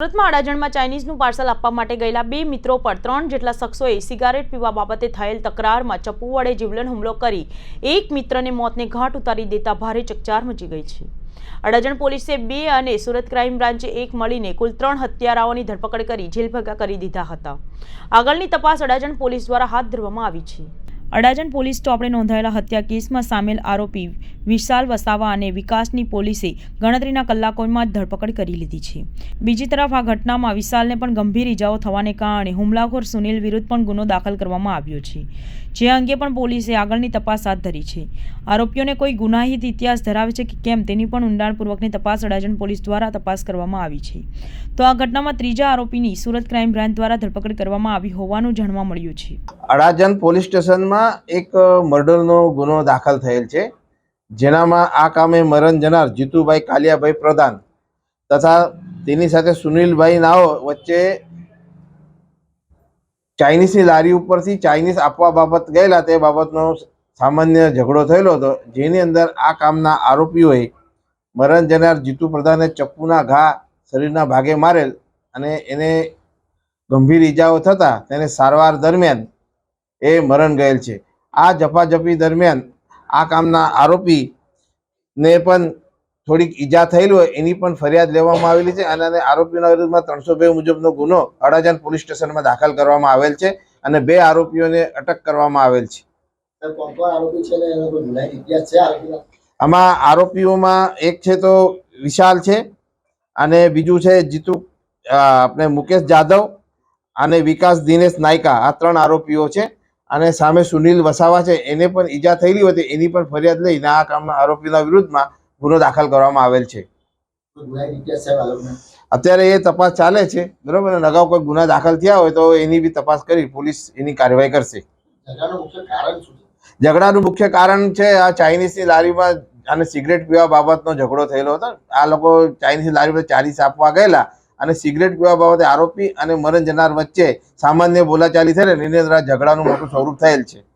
સુરતમાં અડાજણમાં ચાઇનીઝનું પાર્સલ આપવા માટે ગયેલા બે મિત્રો પર ત્રણ જેટલા શખ્સોએ સિગારેટ પીવા બાબતે થયેલ તકરારમાં ચપ્પુ વડે જીવલેણ હુમલો કરી એક મિત્રને મોતને ઘાટ ઉતારી દેતા ભારે ચકચાર મચી ગઈ છે. અડાજણ પોલીસે બે અને સુરત ક્રાઇમ બ્રાન્ચે એક મળીને કુલ ત્રણ હત્યારાઓની ધરપકડ કરી જેલભગા કરી દીધા હતા. આગળની તપાસ અડાજણ પોલીસ દ્વારા હાથ ધરવામાં આવી છે. અડાજણ પોલીસ સ્ટોપે નોંધાયેલા હત્યા કેસમાં સામેલ આરોપી વિશાલ વસાવા અને વિકાસની પોલીસે ગણતરીના કલાકોમાં જ ધરપકડ કરી લીધી છે. બીજી તરફ આ ઘટનામાં વિશાલને પણ ગંભીર ઇજાઓ થવાને કારણે હુમલાખોર સુનિલ વિરુદ્ધ પણ ગુનો દાખલ કરવામાં આવ્યો છે, જે અંગે પણ પોલીસે આગળની તપાસ હાથ ધરી છે. આરોપીઓને કોઈ ગુનાહિત ઇતિહાસ ધરાવે છે કે કેમ તેની પણ ઊંડાણપૂર્વકની તપાસ અડાજણ પોલીસ દ્વારા તપાસ કરવામાં આવી છે. તો આ ઘટનામાં ત્રીજા આરોપીની સુરત ક્રાઇમ બ્રાન્ચ દ્વારા ધરપકડ કરવામાં આવી હોવાનું જાણવા મળ્યું છે. અડાજણ પોલીસ સ્ટેશનમાં એક મર્ડરનો ગુનો દાખલ થયેલ છે. જેનામાં આ કામે મરણ જનાર જીતુભાઈ કાલિયાભાઈ પ્રધાન તથા તેની સાથે સુનિલભાઈ નાઓ વચ્ચે ચાઇનીઝની લારી ઉપરથી ચાઇનીઝ આપવા બાબત ગયેલા તે બાબતનો સામાન્ય ઝઘડો થયેલો હતો. જેની અંદર આ કામના આરોપીઓએ મરણ જનાર જીતુ પ્રધાને ચપ્પુના ઘા શરીરના ભાગે મારેલ અને એને ગંભીર ઈજાઓ થતાં તેને સારવાર દરમિયાન એ મરણ ગયેલ છે. આ ઝપાઝપી દરમિયાન આ કામના આરોપીને પણ થોડીક ઈજા થયેલી હોય એની પણ ફરિયાદ લેવામાં આવેલી છે અને આરોપીના વિરુદ્ધમાં ત્રણસો બે મુજબનો ગુનો અડાજણ પોલીસ સ્ટેશનમાં દાખલ કરવામાં આવેલ છે અને બે આરોપીઓને અટક કરવામાં આવેલ છે. આરોપી ને આમાં આરોપીઓમાં એક છે તો વિશાલ છે અને બીજું છે જીતુ આપણે મુકેશ જાદવ અને વિકાસ દિનેશ નાયકા. આ ત્રણ આરોપીઓ છે. અને સામે સુનિલ વસાવા છે એને પણ ઈજા થયેલી હતી એની પણ ફરિયાદ લઈને આ કામના આરોપીના વિરુદ્ધમાં ગુનો દાખલ કરવામાં આવેલ છે. અત્યારે એ તપાસ ચાલે છે બરોબર? અને અગાઉ કોઈ ગુના દાખલ થયા હોય તો એની બી તપાસ કરી પોલીસ એની કાર્યવાહી કરશે. ઝઘડાનું મુખ્ય કારણ છે? ઝઘડાનું મુખ્ય કારણ છે આ ચાઇનીઝની લારીમાં અને સિગરેટ પીવા બાબતનો ઝઘડો થયેલો હતો. આ લોકો ચાઇનીઝની લારીમાં ચાલીસ આપવા ગયેલા. અને સિગરેટ પીવા બાબતે આરોપી અને મરણ જનાર વચ્ચે સામાન્ય બોલાચાલી એની અંદર ઝઘડાનું મોટું સ્વરૂપ થયેલ છે.